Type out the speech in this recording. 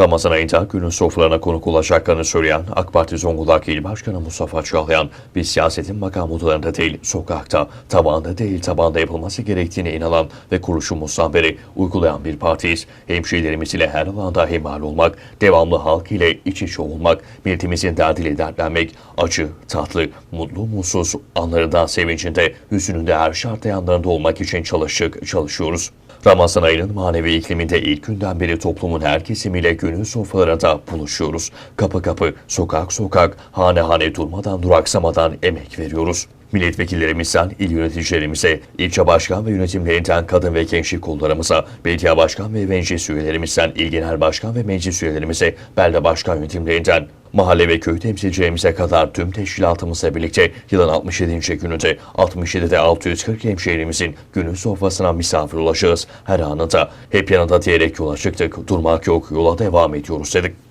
Ramazan ayında günün sofralarına konuk olacaklarını söyleyen AK Parti Zonguldak İl Başkanı Mustafa Çağlayan, biz siyasetin makam odalarında değil, sokakta, tabanda değil tabanda yapılması gerektiğine inanan ve kuruluşumuzdan beri uygulayan bir partiyiz. Hemşehrilerimiz ile her alanda hemal olmak, devamlı halk ile iç içe olmak, milletimizin derdiyle dertlenmek, acı, tatlı, mutlu, mutsuz anlarından sevincinde, hüzününde her şartta yanlarında olmak için çalıştık, çalışıyoruz. Ramazan ayının manevi ikliminde ilk günden beri toplumun her kesimiyle günün sofralarında buluşuyoruz. Kapı kapı, sokak sokak, hane hane durmadan duraksamadan emek veriyoruz. Milletvekillerimizden il yöneticilerimize, ilçe başkan ve yönetimlerinden kadın ve gençlik kollarımıza, belediye başkan ve meclis üyelerimizden il genel başkan ve meclis üyelerimize, belde başkan yönetimlerinden, mahalle ve köy temsilcilerimize kadar tüm teşkilatımızla birlikte yılın 67. gününde 67'de 640 hemşehrimizin günün sofrasına misafir olacağız. Her anında hep yanında diyerek yola çıktık. Durmak yok, yola devam ediyoruz dedik.